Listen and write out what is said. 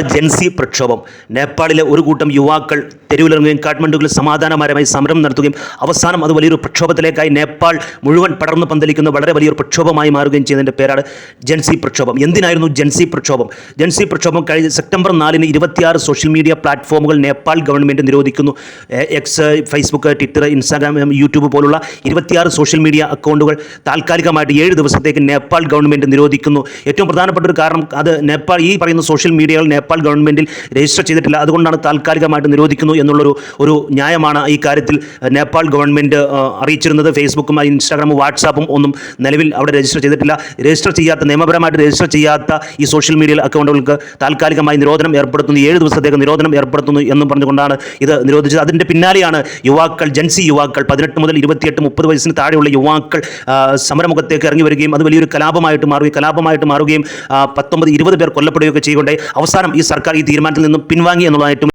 ജൻസി പ്രക്ഷോഭം. നേപ്പാളിലെ ഒരു കൂട്ടം യുവാക്കൾ തെരുവിലിറങ്ങുകയും കാഠ്മണ്ഡുവിൽ സമാധാനപരമായി സമരം നടത്തുകയും അവസാനം അത് വലിയൊരു പ്രക്ഷോഭത്തിലേക്കായി നേപ്പാൾ മുഴുവൻ പടർന്നു പന്തലിക്കുന്ന വളരെ വലിയൊരു പ്രക്ഷോഭമായി മാറുകയും ചെയ്തതിന്റെ പേരാണ് ജൻസി പ്രക്ഷോഭം. എന്തിനായിരുന്നു ജൻസി പ്രക്ഷോഭം? ജൻസി പ്രക്ഷോഭം കഴിഞ്ഞ സെപ്റ്റംബർ നാലിന് ഇരുപത്തിയാറ് സോഷ്യൽ മീഡിയ പ്ലാറ്റ്ഫോമുകൾ Nepal government നിരോധിക്കുന്നു. X Facebook Twitter Instagram YouTube പോലുള്ള ഇരുപത്തിയാറ് സോഷ്യൽ മീഡിയ അക്കൗണ്ടുകൾ താൽക്കാലികമായിട്ട് ഏഴ് ദിവസത്തേക്ക് നേപ്പാൾ ഗവൺമെന്റ് നിരോധിക്കുന്നു. ഏറ്റവും പ്രധാനപ്പെട്ട ഒരു കാരണം അത് നേപ്പാൾ ഈ പറയുന്ന സോഷ്യൽ മീഡിയകൾ നേപ്പാൾ ഗവൺമെന്റിൽ രജിസ്റ്റർ ചെയ്തിട്ടില്ല. അതുകൊണ്ടാണ് താൽക്കാലികമായിട്ട് നിരോധിക്കുന്നു എന്നുള്ളൊരു ഒരു ന്യായമാണ് ഈ കാര്യത്തിൽ നേപ്പാൾ ഗവൺമെന്റ് അറിയിച്ചിരുന്നത്. ഫേസ്ബുക്കും ഇൻസ്റ്റാഗ്രാമും വാട്സാപ്പും ഒന്നും നിലവിൽ അവിടെ രജിസ്റ്റർ ചെയ്തിട്ടില്ല. രജിസ്റ്റർ ചെയ്യാത്ത നിയമപരമായിട്ട് രജിസ്റ്റർ ചെയ്യാത്ത ഈ സോഷ്യൽ മീഡിയ അക്കൗണ്ടുകൾക്ക് താൽക്കാലികമായി നിരോധനം ഏർപ്പെടുത്തുന്നു. ഏഴ് ദിവസത്തേക്ക് നിരോധനം ഏർപ്പെടുത്തുന്നു എന്നും പറഞ്ഞുകൊണ്ടാണ് ഇത് നിരോധിച്ചത്. അതിന്റെ പിന്നാലെയാണ് യുവാക്കൾ ജൻസി യുവാക്കൾ. പതിനെട്ട് മുതൽ ഇരുപത്തിയെട്ട് മുപ്പത് വയസ്സിന് താഴെയുള്ള യുവാക്കൾ സമരമുഖത്തേക്ക് ഇറങ്ങി വരികയും അത് വലിയൊരു കലാപമായിട്ട് മാറുകയും കലാപമായിട്ട് മാറുകയും പത്തൊമ്പത് ഇരുപത് പേർ കൊല്ലപ്പെടുകയൊക്കെ ചെയ്യുകയുണ്ടായി. അവസാനം ഈ സർക്കാർ ഈ തീരുമാനത്തിൽ നിന്നും പിൻവാങ്ങി എന്നുള്ളതായിട്ടും